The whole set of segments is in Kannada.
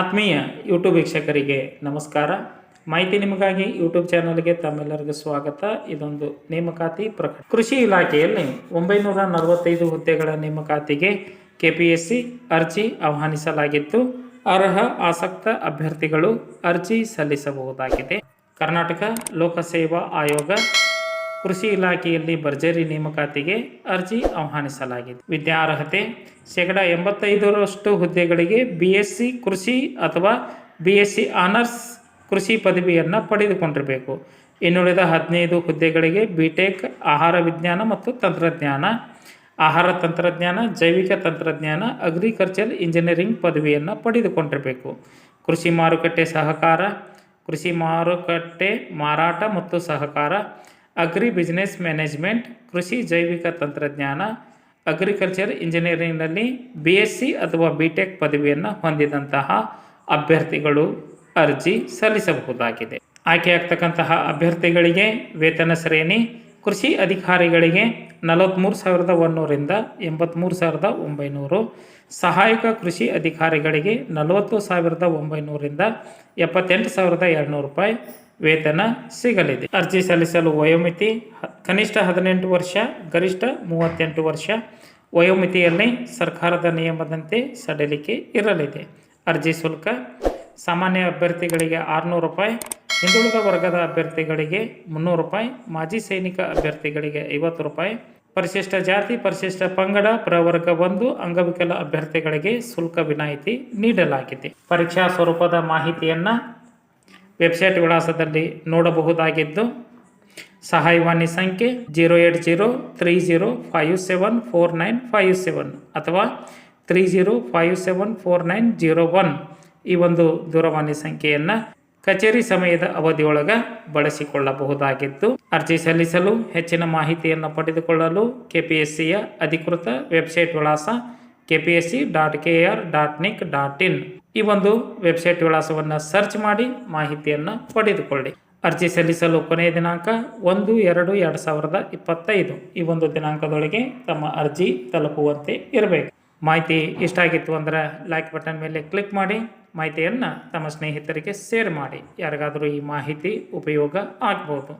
ಆತ್ಮೀಯ ಯೂಟ್ಯೂಬ್ ವೀಕ್ಷಕರಿಗೆ ನಮಸ್ಕಾರ. ಮಾಹಿತಿ ನಿಮಗಾಗಿ ಯೂಟ್ಯೂಬ್ ಚಾನಲ್ಗೆ ತಮ್ಮೆಲ್ಲರಿಗೂ ಸ್ವಾಗತ. ಇದೊಂದು ನೇಮಕಾತಿ ಪ್ರಕಟ ಕೃಷಿ ಇಲಾಖೆಯಲ್ಲಿ ಒಂಬೈನೂರ ನಲವತ್ತೈದು ಹುದ್ದೆಗಳ ನೇಮಕಾತಿಗೆ ಕೆಪಿಎಸ್ಸಿ ಅರ್ಜಿ ಆಹ್ವಾನಿಸಲಾಗಿತ್ತು. ಅರ್ಹ, ಆಸಕ್ತ ಅಭ್ಯರ್ಥಿಗಳು ಅರ್ಜಿ ಸಲ್ಲಿಸಬಹುದಾಗಿದೆ. ಕರ್ನಾಟಕ ಲೋಕಸೇವಾ ಆಯೋಗ ಕೃಷಿ ಇಲಾಖೆಯಲ್ಲಿ ಭರ್ಜರಿ ನೇಮಕಾತಿಗೆ ಅರ್ಜಿ ಆಹ್ವಾನಿಸಲಾಗಿದೆ. ವಿದ್ಯಾರ್ಹತೆ, ಶೇಕಡ ಎಂಬತ್ತೈದರಷ್ಟು ಹುದ್ದೆಗಳಿಗೆ ಬಿ ಎಸ್ ಕೃಷಿ ಅಥವಾ ಬಿ ಎಸ್ ಸಿ ಆನರ್ಸ್ ಕೃಷಿ ಪದವಿಯನ್ನು ಪಡೆದುಕೊಂಡಿರಬೇಕು. ಇನ್ನುಳಿದ ಹದಿನೈದು ಹುದ್ದೆಗಳಿಗೆ ಬಿ ಟೆಕ್ ಆಹಾರ ವಿಜ್ಞಾನ ಮತ್ತು ತಂತ್ರಜ್ಞಾನ, ಆಹಾರ ತಂತ್ರಜ್ಞಾನ, ಜೈವಿಕ ತಂತ್ರಜ್ಞಾನ, ಅಗ್ರಿಕಲ್ಚರ್ ಇಂಜಿನಿಯರಿಂಗ್ ಪದವಿಯನ್ನು ಪಡೆದುಕೊಂಡಿರಬೇಕು. ಕೃಷಿ ಮಾರುಕಟ್ಟೆ ಸಹಕಾರ, ಕೃಷಿ ಮಾರುಕಟ್ಟೆ ಮಾರಾಟ ಮತ್ತು ಸಹಕಾರ ಅಗ್ರಿ ಬಿಸ್ನೆಸ್ ಮ್ಯಾನೇಜ್ಮೆಂಟ್, ಕೃಷಿ ಜೈವಿಕ ತಂತ್ರಜ್ಞಾನ, ಅಗ್ರಿಕಲ್ಚರ್ ಇಂಜಿನಿಯರಿಂಗ್ನಲ್ಲಿ ಬಿ ಎಸ್ ಸಿ ಅಥವಾ ಬಿ ಟೆಕ್ ಪದವಿಯನ್ನು ಹೊಂದಿದಂತಹ ಅಭ್ಯರ್ಥಿಗಳು ಅರ್ಜಿ ಸಲ್ಲಿಸಬಹುದಾಗಿದೆ. ಆಯ್ಕೆಯಾಗ್ತಕ್ಕಂತಹ ಅಭ್ಯರ್ಥಿಗಳಿಗೆ ವೇತನ ಶ್ರೇಣಿ ಕೃಷಿ ಅಧಿಕಾರಿಗಳಿಗೆ ನಲವತ್ತ್ಮೂರು ಸಾವಿರದ ಒಂದೂರಿಂದ ಎಂಬತ್ತ್ಮೂರು ಸಾವಿರದ ಒಂಬೈನೂರು, ಸಹಾಯಕ ಕೃಷಿ ಅಧಿಕಾರಿಗಳಿಗೆ ನಲವತ್ತು ಸಾವಿರದ ಒಂಬೈನೂರಿಂದ ಎಪ್ಪತ್ತೆಂಟು ಸಾವಿರದ ಎರಡುನೂರು ರೂಪಾಯಿ ವೇತನ ಸಿಗಲಿದೆ. ಅರ್ಜಿ ಸಲ್ಲಿಸಲು ವಯೋಮಿತಿ ಕನಿಷ್ಠ ಹದಿನೆಂಟು ವರ್ಷ, ಗರಿಷ್ಠ ಮೂವತ್ತೆಂಟು ವರ್ಷ. ವಯೋಮಿತಿಯಲ್ಲಿ ಸರ್ಕಾರದ ನಿಯಮದಂತೆ ಸಡಿಲಿಕೆ ಇರಲಿದೆ. ಅರ್ಜಿ ಶುಲ್ಕ ಸಾಮಾನ್ಯ ಅಭ್ಯರ್ಥಿಗಳಿಗೆ ಆರುನೂರು ರೂಪಾಯಿ ಹಿಂದುಳಿದ ವರ್ಗದ ಅಭ್ಯರ್ಥಿಗಳಿಗೆ ಮುನ್ನೂರು ರೂಪಾಯಿ, ಮಾಜಿ ಸೈನಿಕ ಅಭ್ಯರ್ಥಿಗಳಿಗೆ ಐವತ್ತು ರೂಪಾಯಿ. ಪರಿಶಿಷ್ಟ ಜಾತಿ, ಪರಿಶಿಷ್ಟ ಪಂಗಡ, ಪ್ರವರ್ಗ ಒಂದು, ಅಂಗವಿಕಲ ಅಭ್ಯರ್ಥಿಗಳಿಗೆ ಶುಲ್ಕ ವಿನಾಯಿತಿ ನೀಡಲಾಗಿದೆ. ಪರೀಕ್ಷಾ ಸ್ವರೂಪದ ಮಾಹಿತಿಯನ್ನು ವೆಬ್ಸೈಟ್ ವಿಳಾಸದಲ್ಲಿ ನೋಡಬಹುದಾಗಿದ್ದು, ಸಹಾಯವಾಣಿ ಸಂಖ್ಯೆ zero eight zero three zero five seven four nine five seven ಅಥವಾ three zero five seven four nine zero one ಈ ಒಂದು ದೂರವಾಣಿ ಸಂಖ್ಯೆಯನ್ನು ಕಚೇರಿ ಸಮಯದ ಅವಧಿಯೊಳಗೆ ಬಳಸಿಕೊಳ್ಳಬಹುದಾಗಿತ್ತು ಅರ್ಜಿ ಸಲ್ಲಿಸಲು ಹೆಚ್ಚಿನ ಮಾಹಿತಿಯನ್ನು ಪಡೆದುಕೊಳ್ಳಲು ಕೆಪಿಎಸ್ಸಿಯ ಅಧಿಕೃತ ವೆಬ್ಸೈಟ್ ವಿಳಾಸ K P S C dot K R dot nic dot in. ಈ ಒಂದು ವೆಬ್ಸೈಟ್ ವಿಳಾಸವನ್ನು ಸರ್ಚ್ ಮಾಡಿ ಮಾಹಿತಿಯನ್ನು ಪಡೆದುಕೊಳ್ಳಿ. ಅರ್ಜಿ ಸಲ್ಲಿಸಲು ಕೊನೆಯ ದಿನಾಂಕ ಒಂದು ಎರಡು ಎರಡು ಸಾವಿರದ ಇಪ್ಪತ್ತೈದು. ಈ ಒಂದು ದಿನಾಂಕದೊಳಗೆ ತಮ್ಮ ಅರ್ಜಿ ತಲುಪುವಂತೆ ಇರಬೇಕು. ಮಾಹಿತಿ ಇಷ್ಟ ಆಗಿತ್ತು ಅಂದರೆ ಲೈಕ್ ಬಟನ್ ಮೇಲೆ ಕ್ಲಿಕ್ ಮಾಡಿ. ಮಾಹಿತಿಯನ್ನು ತಮ್ಮ ಸ್ನೇಹಿತರಿಗೆ ಶೇರ್ ಮಾಡಿ. ಯಾರಿಗಾದರೂ ಈ ಮಾಹಿತಿ ಉಪಯೋಗ ಆಗ್ಬೋದು.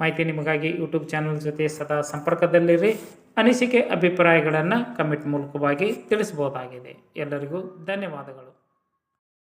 ಮಾಹಿತಿ ನಿಮಗಾಗಿ ಯೂಟ್ಯೂಬ್ ಚಾನಲ್ ಜೊತೆ ಸದಾ ಸಂಪರ್ಕದಲ್ಲಿರಿ. ಅನಿಸಿಕೆ, ಅಭಿಪ್ರಾಯಗಳನ್ನು ಕಮೆಂಟ್ ಮೂಲಕವಾಗಿ ತಿಳಿಸ್ಬೋದಾಗಿದೆ ಎಲ್ಲರಿಗೂ ಧನ್ಯವಾದಗಳು.